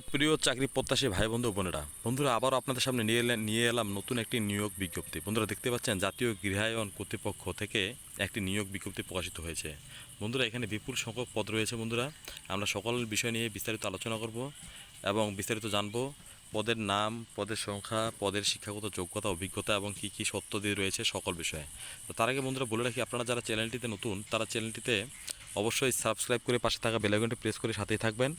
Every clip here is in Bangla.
প্রিয় চাকরি প্রত্যাশী ভাই বন্ধু, বোনেরা, বন্ধুরা, আবারও আপনাদের সামনে নিয়ে এলেন নিয়ে এলাম নতুন একটি নিয়োগ বিজ্ঞপ্তি। বন্ধুরা, দেখতে পাচ্ছেন, জাতীয় গৃহায়ন কর্তৃপক্ষ থেকে একটি নিয়োগ বিজ্ঞপ্তি প্রকাশিত হয়েছে। বন্ধুরা, এখানে বিপুল সংখ্যক পদ রয়েছে, বন্ধুরা। আমরা সকল বিষয় নিয়ে বিস্তারিত আলোচনা করব এবং বিস্তারিত জানব পদের নাম, পদের সংখ্যা, পদের শিক্ষাগত যোগ্যতা, অভিজ্ঞতা এবং কী কী সত্য দিয়ে রয়েছে সকল বিষয়ে। তো তার আগে, বন্ধুরা, বলে রাখি, আপনারা যারা চ্যানেলটিতে নতুন, তারা চ্যানেলটিতে অবশ্যই সাবস্ক্রাইব করে পাশে থাকা বেলাইকনটি প্রেস করে সাথেই থাকবেন।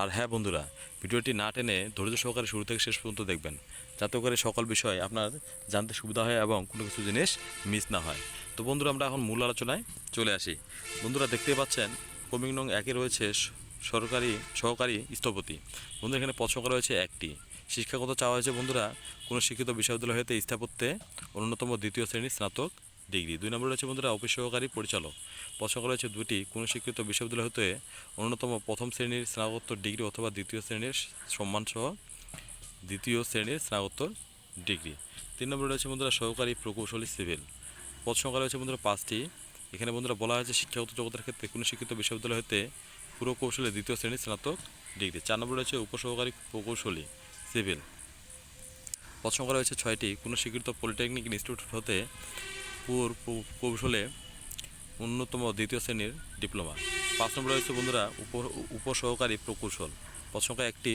আর হ্যাঁ বন্ধুরা, ভিডিওটি না টেনে ধৈর্য সহকারে শুরু থেকে শেষ পর্যন্ত দেখবেন। যাতে করে সকল বিষয় আপনার জানতে সুবিধা হয় এবং কোনো কিছু জিনিস মিস না হয়। তো বন্ধুরা, আমরা এখন মূল আলোচনায় চলে আসি। বন্ধুরা, দেখতেই পাচ্ছেন কমিং নং একে রয়েছে সরকারি, সহকারী স্থপতি। বন্ধুরা, এখানে সংখ্যা রয়েছে একটি। শিক্ষাগত চাওয়া হয়েছে, বন্ধুরা, কোনো শিক্ষিত বিশ্ববিদ্যালয় হতে স্থাপত্যে অন্যতম দ্বিতীয় শ্রেণির স্নাতক ডিগ্রি। দুই নম্বর রয়েছে বন্ধুরা, অফিস সহকারী পরিচালক। সংখ্যা রয়েছে দুটি কোনো শিক্ষিত বিশ্ববিদ্যালয় হতে অন্যতম প্রথম শ্রেণির স্নাতকোত্তর ডিগ্রি অথবা দ্বিতীয় শ্রেণির সম্মানসহ দ্বিতীয় শ্রেণির স্নাতকোত্তর ডিগ্রি। তিন নম্বরে রয়েছে বন্ধুরা, সহকারী প্রকৌশলী সিভিল। পদ সংখ্যা রয়েছে বন্ধুরা পাঁচটি। এখানে বন্ধুরা বলা হয়েছে শিক্ষাগত জগতের ক্ষেত্রে কোনো শিক্ষিত বিশ্ববিদ্যালয় হতে পুরকৌশলে দ্বিতীয় শ্রেণির স্নাতক ডিগ্রি। চার নম্বরে রয়েছে উপসহকারী প্রকৌশলী সিভিল। পদ সংখ্যা রয়েছে ছয়টি কোনো স্বীকৃত পলিটেকনিক ইনস্টিটিউট হতে পুর কৌশলে অন্যতম দ্বিতীয় শ্রেণির ডিপ্লোমা। পাঁচ নম্বর রয়েছে বন্ধুরা উপ উপসহকারী প্রকৌশল। সংখ্যা একটি।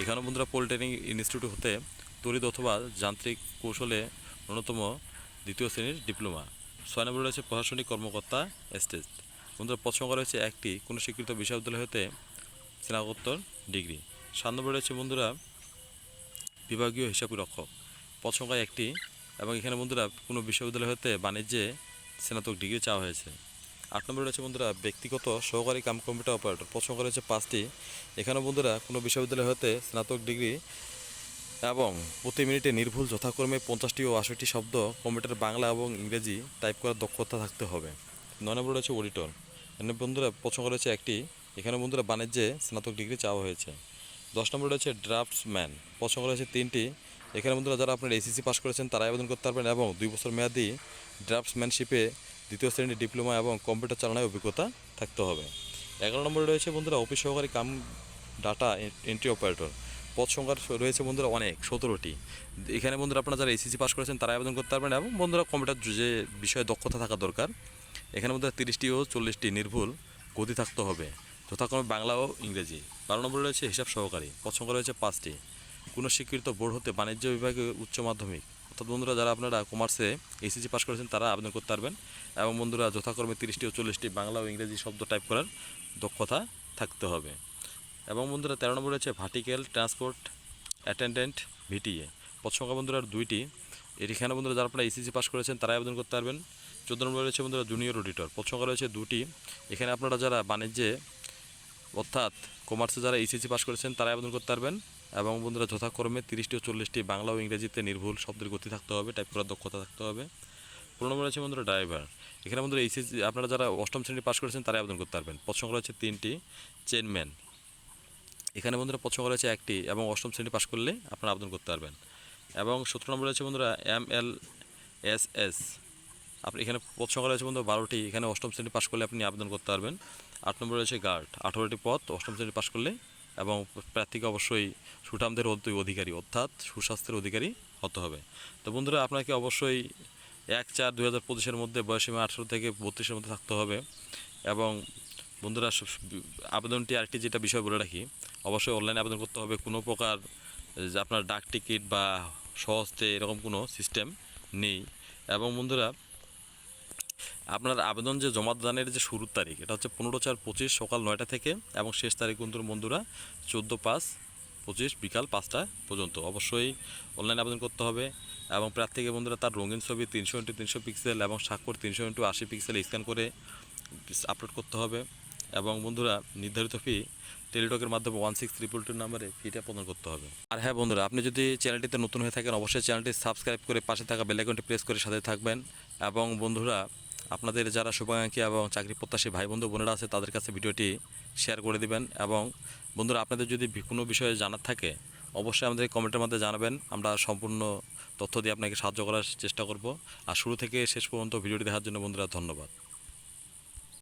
এখানে বন্ধুরা পলিটেকনিক ইনস্টিটিউট হতে তড়িৎ অথবা যান্ত্রিক কৌশলে অন্যতম দ্বিতীয় শ্রেণির ডিপ্লোমা। ছয় নম্বর রয়েছে প্রশাসনিক কর্মকর্তা স্টেজ। বন্ধুরা সংখ্যা রয়েছে একটি। কোনো স্বীকৃত বিশ্ববিদ্যালয় হতে স্নাতকোত্তর ডিগ্রি। সাত নম্বর রয়েছে বন্ধুরা বিভাগীয় হিসাবী রক্ষক পদ একটি। এবং এখানে বন্ধুরা কোনো বিশ্ববিদ্যালয় হতে বাণিজ্যে স্নাতক ডিগ্রি চাওয়া হয়েছে। আট নম্বরে রয়েছে বন্ধুরা, ব্যক্তিগত সহকারী কাম কম্পিউটার অপারেটর। পদ সংখ্যা রয়েছে পাঁচটি। এখানে বন্ধুরা কোনো বিশ্ববিদ্যালয় হতে স্নাতক ডিগ্রি এবং প্রতি মিনিটে নির্ভুল যথাক্রমে পঞ্চাশটি ও আশিটি শব্দ কম্পিউটার বাংলা এবং ইংরেজি টাইপ করার দক্ষতা থাকতে হবে। নয় নম্বরে রয়েছে অডিটর। এখানে বন্ধুরা পদ সংখ্যা রয়েছে একটি। এখানে বন্ধুরা বাণিজ্যে স্নাতক ডিগ্রি চাওয়া হয়েছে। দশ নম্বরে রয়েছে ড্রাফটসম্যান। পদ সংখ্যা রয়েছে তিনটি। এখানে বন্ধুরা যারা আপনার এসিসি পাস করেছেন, তারা আবেদন করতে পারবেন এবং দুই বছর মেয়াদি ড্রাফটসম্যানশিপে দ্বিতীয় শ্রেণির ডিপ্লোমা এবং কম্পিউটার চালানোর অভিজ্ঞতা থাকতে হবে। এগারো নম্বরে রয়েছে বন্ধুরা অফিস সহকারী কাম ডাটা এন্ট্রি অপারেটর পদ সংখ্যা রয়েছে বন্ধুরা অনেক, সতেরোটি। এখানে বন্ধুরা আপনারা যারা এসিসি পাস করেছেন, তারা আবেদন করতে পারবেন এবং বন্ধুরা কম্পিউটার যে বিষয়ে দক্ষতা থাকা দরকার, এখানে বন্ধুরা তিরিশটি ও চল্লিশটি নির্ভুল গতি থাকতে হবে। যথাক্রমে বাংলা ও ইংরেজি। বারো নম্বরে রয়েছে হিসাব সহকারী। পদ সংখ্যা রয়েছে পাঁচটি। কোনো স্বীকৃত বোর্ড হতে বাণিজ্য বিভাগে উচ্চ মাধ্যমিক। অর্থাৎ বন্ধুরা, যারা আপনারা কমার্সে এসিসি পাস করেছেন, তারা আবেদন করতে পারবেন। এবং বন্ধুরা, যথাক্রমে তিরিশটি ও চল্লিশটি বাংলা ও ইংরেজি শব্দ টাইপ করার দক্ষতা থাকতে হবে। এবং বন্ধুরা, তেরো নম্বর রয়েছে ভার্টিক্যাল ট্রান্সপোর্ট অ্যাটেন্ডেন্ট ভিটিএ। পদ সংখ্যা বন্ধুরা দুইটি। এখানে বন্ধুরা, যারা আপনারা এসিসি পাস করেছেন তারা আবেদন করতে পারবেন। চোদ্দ নম্বর রয়েছে বন্ধুরা, জুনিয়র অডিটর। পদ সংখ্যা রয়েছে দুটি। এখানে আপনারা যারা বাণিজ্যে, অর্থাৎ কমার্সে যারা এসএসসি পাস করেছেন তারা আবেদন করতে পারবেন। এবং বন্ধুরা, যথাক্রমে তিরিশটি ও চল্লিশটি বাংলা ও ইংরেজিতে নির্ভুল শব্দের গতি থাকতে হবে টাইপ করার দক্ষতা থাকতে হবে। পনেরো নম্বর রয়েছে বন্ধুরা ড্রাইভার এখানে বন্ধুরা এসএসসি আপনারা যারা অষ্টম শ্রেণি পাস করেছেন, তারাই আবেদন করতে পারবেন। পদ সংখ্যা রয়েছে তিনটি চেনম্যান এখানে বন্ধুরা, পদ সংখ্যা রয়েছে একটি এবং অষ্টম শ্রেণি পাস করলে আপনারা আবেদন করতে পারবেন। এবং সতেরো নম্বর রয়েছে বন্ধুরা এম এল এস এস আপনি এখানে পদ সংখ্যা রয়েছে বন্ধু বারোটি, এখানে অষ্টম শ্রেণি পাশ করলে আপনি আবেদন করতে পারবেন। আট নম্বর রয়েছে গার্ড আঠারোটি পদ অষ্টম শ্রেণি পাশ করলে এবং প্রার্থীকে অবশ্যই সুঠামদের অধি- অধিকারী, অর্থাৎ সুস্বাস্থ্যের অধিকারী হতে হবে। তো বন্ধুরা, আপনাকে অবশ্যই এক চার দু হাজার পঁচিশের মধ্যে বয়সীমা আঠেরো থেকে বত্রিশের মধ্যে থাকতে হবে এবং বন্ধুরা আবেদনটি আরেকটি যেটা বিষয় বলে রাখি, অবশ্যই অনলাইনে আবেদন করতে হবে। কোনো প্রকার আপনার ডাক টিকিট বা সহজতে এরকম কোনো সিস্টেম নেই। এবং বন্ধুরা আপনার আবেদন যে জমাদানের যে শুরুর তারিখ, এটা হচ্ছে পনেরো চার পঁচিশ সকাল নয়টা থেকে এবং শেষ তারিখ কিন্তু বন্ধুরা চোদ্দ পাঁচ পঁচিশ বিকাল পাঁচটা পর্যন্ত। অবশ্যই অনলাইন আবেদন করতে হবে এবং প্রার্থীকে বন্ধুরা তার রঙিন ছবি তিনশো ইন্টু তিনশো পিক্সেল এবং স্বাক্ষর তিনশো ইন্টু আশি পিক্সেল স্ক্যান করে আপলোড করতে হবে এবং বন্ধুরা নির্ধারিত ফি টেলিটকের মাধ্যমে ওয়ান সিক্স ট্রিপল টু নাম্বারে ফিটা প্রদান করতে হবে। আর হ্যাঁ বন্ধুরা, আপনি যদি চ্যানেলটিতে নতুন হয়ে থাকেন, অবশ্যই চ্যানেলটি সাবস্ক্রাইব করে পাশে থাকা বেলাইকনটি প্রেস করে সাথে থাকবেন এবং বন্ধুরা আপনাদের যারা শুভাকাঙ্ক্ষী এবং চাকরি প্রত্যাশী ভাই বন্ধু বোনেরা আছে, তাদের কাছে ভিডিওটি শেয়ার করে দিবেন এবং বন্ধুরা, আপনাদের যদি কোনো বিষয়ে জানার থাকে, অবশ্যই আমাদের কমেন্টের মধ্যে জানাবেন। আমরা সম্পূর্ণ তথ্য দিয়ে আপনাকে সাহায্য করার চেষ্টা করব। আর শুরু থেকে শেষ পর্যন্ত ভিডিওটি দেখার জন্য বন্ধুরা, ধন্যবাদ।